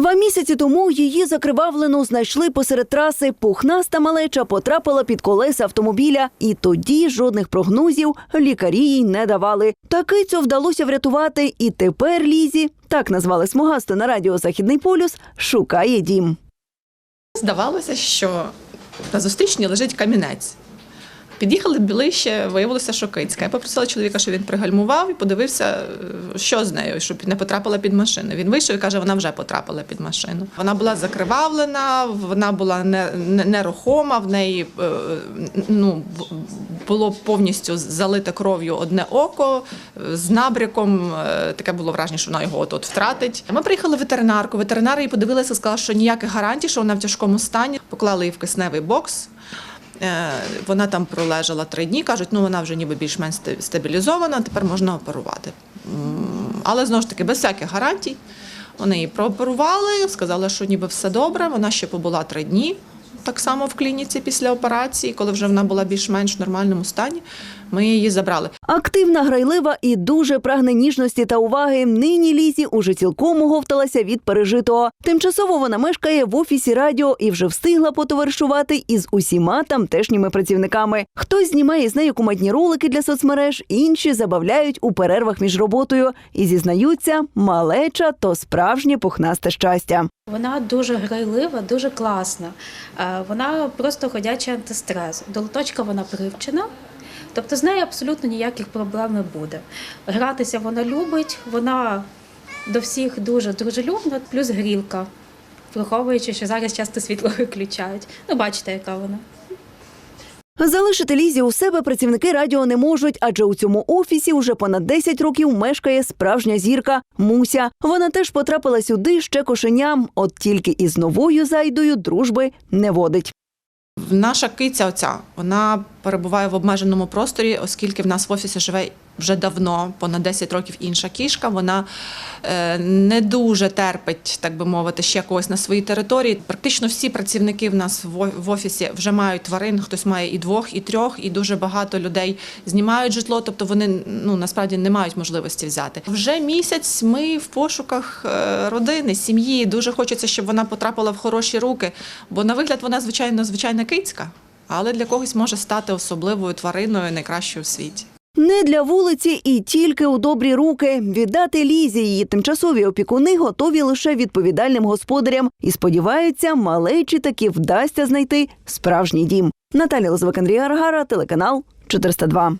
Два місяці тому її закривавлену знайшли посеред траси. Пухнаста малеча потрапила під колеса автомобіля, і тоді жодних прогнозів лікарі їй не давали. Таки цю вдалося врятувати, і тепер Лізі, так назвали смугасту на радіо Західний полюс, шукає дім. Здавалося, що на зустрічні лежить камінець. Під'їхали ближче, виявилося, що кицька. Я попросила чоловіка, щоб він пригальмував і подивився, е, що з нею, щоб не потрапила під машину. Він вийшов і каже, вона вже потрапила під машину. Вона була закривавлена, вона була не, не- нерухома, в неї е, ну, було повністю залите кров'ю одне око е, з набряком. Таке було враження, що вона його от, от втратить. Ми приїхали в ветеринарку. Ветеринар її подивилася, сказала, що ніяких гарантій, що вона в тяжкому стані. Поклали її в кисневий бокс. Е, Вона там пролежала три дні. кажуть, ну вона вже ніби більш-менш стабілізована, тепер можна оперувати. Але знову ж таки, без всяких гарантій. Вони її прооперували, сказали, що ніби все добре. Вона ще побула три дні. Так само в клініці після операції, коли вже вона була більш-менш в нормальному стані, ми її забрали. Активна, грайлива і дуже прагне ніжності та уваги. Нині Лізі уже цілком оговталася від пережитого. Тимчасово вона мешкає в офісі радіо і вже встигла потоваришувати із усіма тамтешніми працівниками. Хтось знімає з нею кумедні ролики для соцмереж, інші забавляють у перервах між роботою і зізнаються, малеча то справжнє пухнасте щастя. Вона дуже грайлива, дуже класна. Е, Вона просто ходячий антистрес. До лоточка вона привчена. Тобто з нею абсолютно ніяких проблем не буде. Гратися вона любить, вона до всіх дуже дружелюбна, плюс грілка, враховуючи, що зараз часто світло виключають. Ну, бачите, яка вона. Залишити Лізі у себе працівники радіо не можуть, адже у цьому офісі уже понад 10 років мешкає справжня зірка Муся. Вона теж потрапила сюди ще кошеням, от тільки із новою зайдою дружби не водить. Наша киця, оця, вона перебуває в обмеженому просторі, оскільки в нас в офісі живе вже давно, понад 10 років інша кішка. Вона е, не дуже терпить, так би мовити, ще когось на своїй території. Практично всі працівники в нас в офісі вже мають тварин. Хтось має і двох, і трьох, і дуже багато людей знімають житло. Тобто вони ну насправді не мають можливості взяти. Вже місяць ми в пошуках е, родини, сім'ї. Дуже хочеться, щоб вона потрапила в хороші руки. Бо на вигляд вона звичайно звичайна кицька, але для когось може стати особливою твариною найкращою в світі. Не для вулиці і тільки у добрі руки. Віддати Лізі її тимчасові опікуни готові лише відповідальним господарям і сподіваються, малечі таки вдасться знайти справжній дім. Наталя Лозвик, Андрій Аргара, телеканал 402.